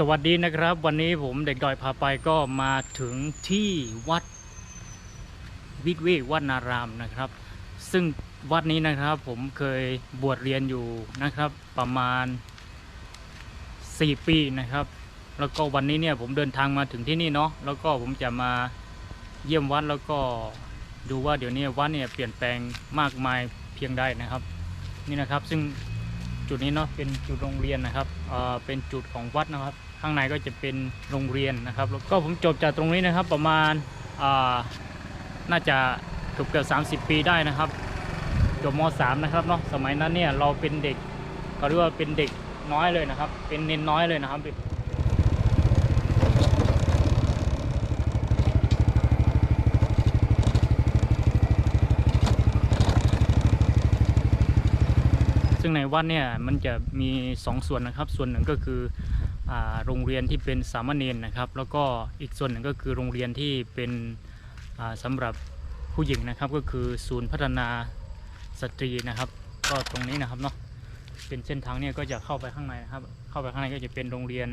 สวัสดีนะครับ วันนี้ผมเด็กดอยพาไปก็มาถึงที่วัดวิกเวกวัดนารามนะครับ ซึ่งวัดนี้นะครับผมเคยบวชเรียนอยู่นะครับประมาณ 4 ปีนะครับ แล้วก็วันนี้เนี่ยผมเดินทางมาถึงที่นี่เนาะแล้วก็ผมจะมาเยี่ยมวัดแล้วก็ดูว่าเดี๋ยวนี้วัดเนี่ยเปลี่ยนแปลงมากมายเพียงใดนะครับ นี่นะครับซึ่งจุดนี้เนาะเป็นจุดโรงเรียนนะครับเอ่อเป็นจุดของวัดนะครับ ข้างในก็จะเป็นโรงเรียนนะครับแล้วก็ผมจบจากตรงนี้นะครับประมาณาน่าจะเกือบเกือบสาปีได้นะครับจบมสามนะครับเนาะสมัยนั้นเนี่ยเราเป็นเด็กเขาเรียกว่าเป็นเด็กน้อยเลยนะครับ เป็นเน้นน้อยเลยนะครับซึ่งในวัดเนี่ยมันจะมีสองส่วนนะครับ ส่วนหนึ่งก็คือ โรงเรียนที่เป็นสามเณรนะครับ แล้วก็อีกส่วนหนึ่งก็คือโรงเรียนที่เป็นอ่าสำหรับผู้หญิงนะครับก็คือศูนย์พัฒนาสตรีนะครับ ก็ตรงนี้นะครับเนาะเป็นเส้นทางเนี่ยก็จะเข้าไปข้างในนะครับ เข้าไปข้างในก็จะเป็นโรงเรียน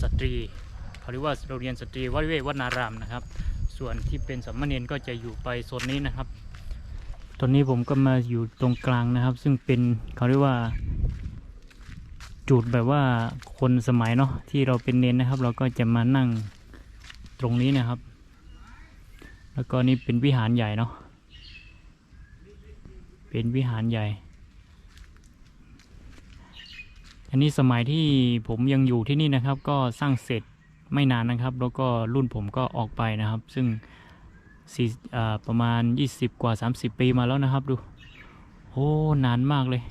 สตรีเขาเรียกว่าโรงเรียนสตรีวัดเวทวัดนารามนะครับ ส่วนที่เป็นสามเณรก็จะอยู่ไปโซนนี้นะครับ ตอนนี้ผมก็มาอยู่ตรงกลางนะครับ ซึ่งเป็นเขาเรียกว่า จุดแบบว่าคนสมัยเนาะที่เราเป็นเน้นนะครับ เราก็จะมานั่งตรงนี้นะครับ แล้วก็นี่เป็นวิหารใหญ่เนาะเป็นวิหารใหญ่ อันนี้สมัยที่ผมยังอยู่ที่นี่นะครับ ก็สร้างเสร็จไม่นานนะครับ แล้วก็รุ่นผมก็ออกไปนะครับ ซึ่งประมาณ 20 กว่า 30 ปีมาแล้วนะครับดู โอ้ นานมากเลย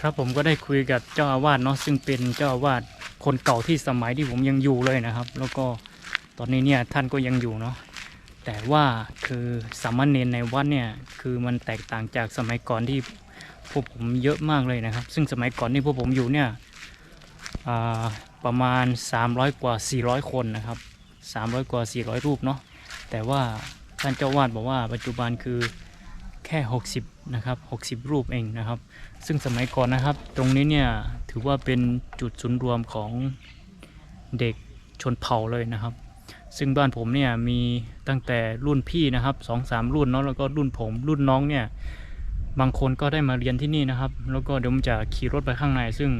ครับผมก็ได้คุยกับเจ้าอาวาสเนาะซึ่งเป็นเจ้าอาวาสคนเก่าที่สมัยที่ผมยังอยู่เลยนะครับ แล้วก็ตอนนี้เนี่ยท่านก็ยังอยู่เนาะแต่ว่าคือสามเณรในวัดเนี่ยคือมันแตกต่างจากสมัยก่อนที่พวกผมเยอะมากเลยนะครับ ซึ่งสมัยก่อนที่พวกผมอยู่เนี่ยประมาณ 300 กว่า 400 คนนะครับ300 กว่า 400 รูปเนาะแต่ว่าท่านเจ้าวาดบอกว่าปัจจุบันคือ แค่ 60 นะครับ 60 รูปเองนะครับ ซึ่งสมัยก่อนนะครับ ตรงนี้เนี่ยถือว่าเป็นจุดศูนย์รวมของเด็กชนเผ่าเลยนะครับ ซึ่งบ้านผมเนี่ยมีตั้งแต่รุ่นพี่นะครับสองสามรุ่นเนาะแล้วก็รุ่นผม รุ่นน้องเนี่ยบางคนก็ได้มาเรียนที่นี่นะครับ แล้วก็เดี๋ยวผมจะขี่รถไปข้างใน ซึ่ง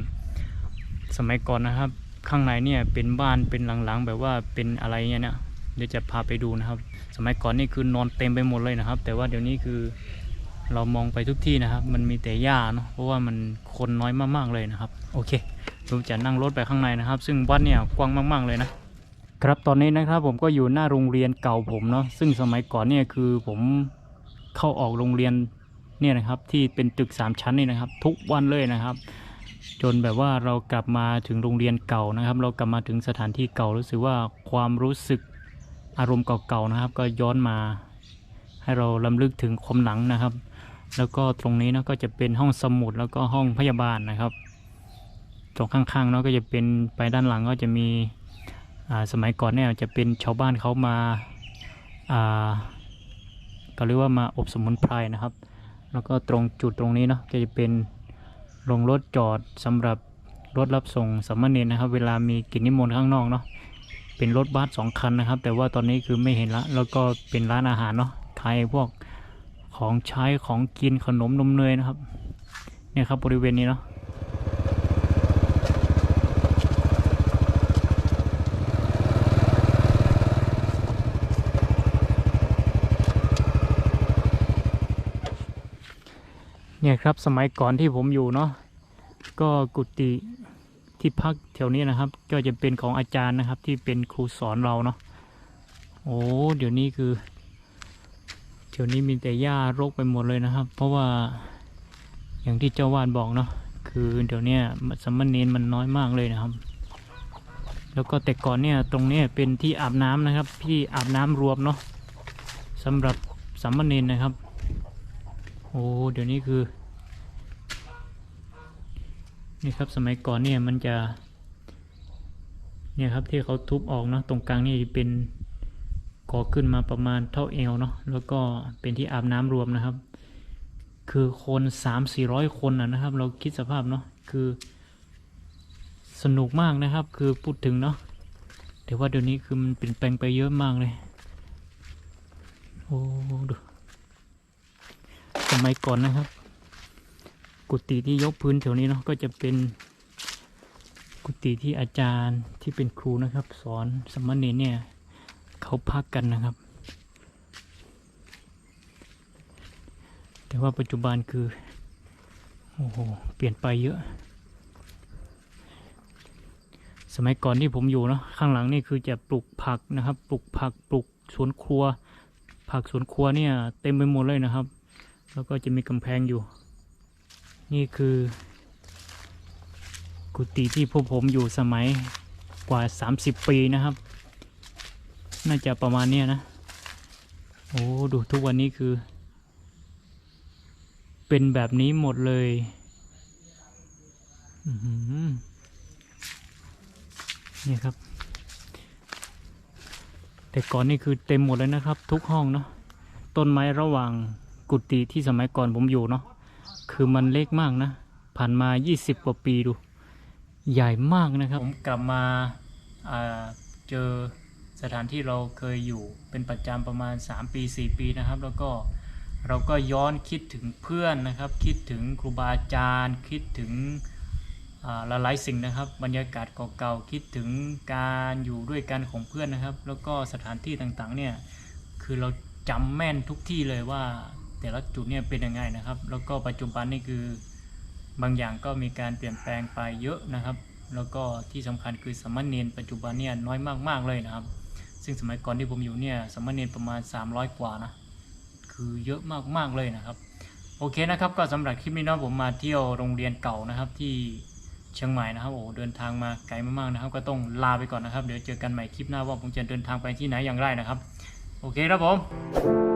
สมัยก่อนนะครับ ข้างในเนี่ยเป็นบ้านเป็นหลังๆ แบบว่าเป็นอะไรเนี่ยนะ เดี๋ยวจะพาไปดูนะครับ สมัยก่อนนี่คือนอนเต็มไปหมดเลยนะครับ แต่ว่าเดี๋ยวนี้คือเรามองไปทุกที่นะครับ มันมีแต่หญ้าเนาะเพราะว่ามันคนน้อยมากๆเลยนะครับ โอเคผมจะนั่งรถไปข้างในนะครับ ซึ่งวัดเนี่ยกว้างมาก ๆเลยนะครับตอนนี้นะครับผมก็อยู่หน้าโรงเรียนเก่าผมเนาะซึ่งสมัยก่อนเนี่ยคือผมเข้าออกโรงเรียนเนี่ยนะครับที่เป็นตึกสามชั้นนี่นะครับ ทุกวันเลยนะครับ จนแบบว่าเรากลับมาถึงโรงเรียนเก่านะครับ เรากลับมาถึงสถานที่เก่ารู้สึกว่าความรู้สึก อารมณ์เก่าๆนะครับ ก็ย้อนมาให้เราลำลึกถึงความหลังนะครับ แล้วก็ตรงนี้เนาะก็จะเป็นห้องสมุดแล้วก็ห้องพยาบาลนะครับ ตรงข้างๆเนาะก็จะเป็นไปด้านหลังก็จะมีสมัยก่อนเนี่ยจะเป็นชาวบ้านเขามาอ่าก็เรียกว่ามาอบสมุนไพรนะครับ แล้วก็ตรงจุดตรงนี้เนาะก็จะเป็นโรงรถจอดสำหรับรถรับส่งสามเณรนะครับ เวลามีกิจนิมนต์ข้างนอกเนาะ เป็นรถบัสสองคันนะครับ แต่ว่าตอนนี้คือไม่เห็นละ แล้วก็เป็นร้านอาหารเนาะขายพวกของใช้ของกินขนมนมเนยนะครับเนี่ยครับบริเวณนี้เนาะเนี่ยครับสมัยก่อนที่ผมอยู่เนาะก็กุฏิ ที่พักแถวนี้นะครับ ก็จะเป็นของอาจารย์นะครับ ที่เป็นครูสอนเราเนาะโอ้เดี๋ยวนี้คือเดี๋ยวนี้มีแต่หญ้ารกไปหมดเลยนะครับ เพราะว่าอย่างที่เจ้าวาดบอกเนาะคือเดี๋ยวนี้สามเณรมันน้อยมากเลยนะครับ แล้วก็แต่ก่อนเนี่ยตรงนี้เป็นที่อาบน้ำนะครับ ที่อาบน้ำรวมเนาะสำหรับสามเณรนะครับ โอ้เดี๋ยวนี้คือ นี่ครับสมัยก่อนเนี่ยมันจะ เนี่ยครับที่เขาทุบออกเนาะตรงกลางนี่เป็นก่อขึ้นมาประมาณเท่าเอวเนาะแล้วก็เป็นที่อาบน้ำรวมนะครับ คือคนสามสี่ร้อยคนนะนะครับ เราคิดสภาพเนาะคือสนุกมากนะครับ คือพูดถึงเนาะแต่ว่าเดี๋ยวนี้คือมันเปลี่ยนแปลงไปเยอะมากเลยโอ้ดูสมัยก่อนนะครับ กุฏิที่ยกพื้นแถวนี้เนาะก็จะเป็นกุฏิที่อาจารย์ที่เป็นครูนะครับ สอนสามเณรเนี่ยเขาพักกันนะครับ แต่ว่าปัจจุบันคือโอ้โหเปลี่ยนไปเยอะ สมัยก่อนที่ผมอยู่เนาะข้างหลังนี่คือจะปลูกผักนะครับปลูกผักปลูกสวนครัว ผักสวนครัวเนี่ยเต็มไปหมดเลยนะครับ แล้วก็จะมีกำแพงอยู่ นี่คือ กุฏิที่พวกผมอยู่สมัยกว่า 30 ปีนะครับ น่าจะประมาณเนี้ยนะ โอ้ ดูทุกวันนี้คือ เป็นแบบนี้หมดเลยนี่ครับ แต่ก่อนนี่คือเต็มหมดเลยนะครับ ทุกห้องเนาะต้นไม้ระหว่างกุฏิที่สมัยก่อนผมอยู่เนาะ คือมันเล็กมากนะ ผ่านมา 20 กว่าปีดู ใหญ่มากนะครับ ผมกลับมาาเจอสถานที่เราเคยอยู่เป็นประจำประมาณ 3 ปี 4 ปีนะครับ แล้วก็เราก็ย้อนคิดถึงเพื่อนนะครับ คิดถึงครูบาอาจารย์ คิดถึงหลายๆสิ่งนะครับ บรรยากาศเก่าๆคิดถึงการอยู่ด้วยกันของเพื่อนนะครับ แล้วก็สถานที่ต่างๆเนี่ยคือเราจำแม่นทุกที่เลยว่า แต่ละจุดเนี่ยเป็นยังไงนะครับ แล้วก็ปัจจุบันนี่คือบางอย่างก็มีการเปลี่ยนแปลงไปเยอะนะครับ แล้วก็ที่สำคัญคือสามเณรปัจจุบันเนี่ยน้อยมากๆเลยนะครับ ซึ่งสมัยก่อนที่ผมอยู่เนี่ยสามเณรประมาณ 300 กว่านะคือเยอะมากๆเลยนะครับ โอเคนะครับก็สำหรับคลิปนี้เนาะผมมาเที่ยวโรงเรียนเก่านะครับที่เชียงใหม่นะครับโอ้เดินทางมาไกลมากๆนะครับ ก็ต้องลาไปก่อนนะครับ เดี๋ยวเจอกันใหม่คลิปหน้าว่าผมจะเดินทางไปที่ไหนอย่างไรนะครับ โอเคครับผม